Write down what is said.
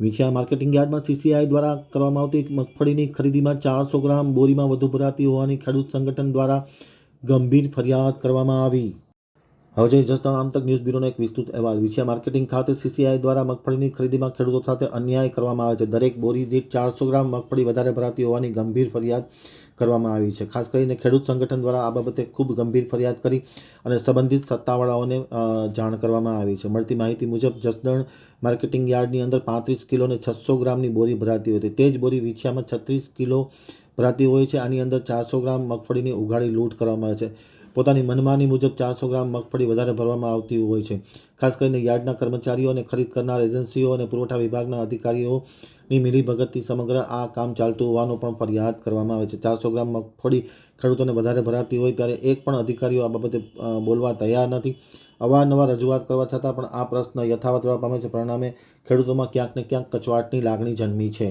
Vinchhiya marketing યાર્ડમાં CCI દ્વારા કરવામાં આવતી મગફળીની ખરીદીમાં ચારસો ગ્રામ બોરીમાં વધુ ભરાતી હોવાની ખેડૂત સંગઠન દ્વારા ગંભીર ફરિયાદ કરવામાં આવી. હવે જોઈએ જસદણ આમતક ન્યૂઝ બ્યુરોનો એક વિસ્તૃત અહેવાલ. વિછિયા માર્કેટિંગ ખાતે સીસીઆઈ દ્વારા મગફળીની ખરીદીમાં ખેડૂતો સાથે અન્યાય કરવામાં આવે છે. દરેક બોરી દીઠ ચારસો ગ્રામ મગફળી વધારે ભરાતી હોવાની ગંભીર ફરિયાદ કરવામાં આવી છે. ખાસ કરીને ખેડૂત સંગઠન દ્વારા આ બાબતે ખૂબ ગંભીર ફરિયાદ કરી અને સંબંધિત સત્તાવાળાઓને જાણ કરવામાં આવી છે. મળતી માહિતી મુજબ જસદણ માર્કેટિંગ યાર્ડની અંદર પાંત્રીસ કિલો અને છસો ગ્રામની બોરી ભરાતી હતી તે જ બોરી વિછિયામાં છત્રીસ કિલો ભરાતી હોય છે. આની અંદર ચારસો ગ્રામ મગફળીની ઉઘાડી લૂંટ કરવામાં આવે છે. પોતાની મનમાની મુજબ ચારસો ગ્રામ મગફળી વધારે ભરવામાં આવતી હોય છે. ખાસ કરીને યાર્ડના કર્મચારીઓ અને ખરીદ કરનાર એજન્સીઓ અને પુરવઠા વિભાગના અધિકારીઓની મિલીભગતથી સમગ્ર આ કામ ચાલતું હોવાનો પણ ફરિયાદ કરવામાં આવે છે. ચારસો ગ્રામ મગફળી ખેડૂતોને વધારે ભરાતી હોય ત્યારે એક પણ અધિકારીઓ આ બાબતે બોલવા તૈયાર નથી. અવારનવાર રજૂઆત કરવા છતાં પણ આ પ્રશ્ન યથાવત રહેવા પામે છે. પરિણામે ખેડૂતોમાં ક્યાંક ને ક્યાંક કચવાટની લાગણી જન્મી છે.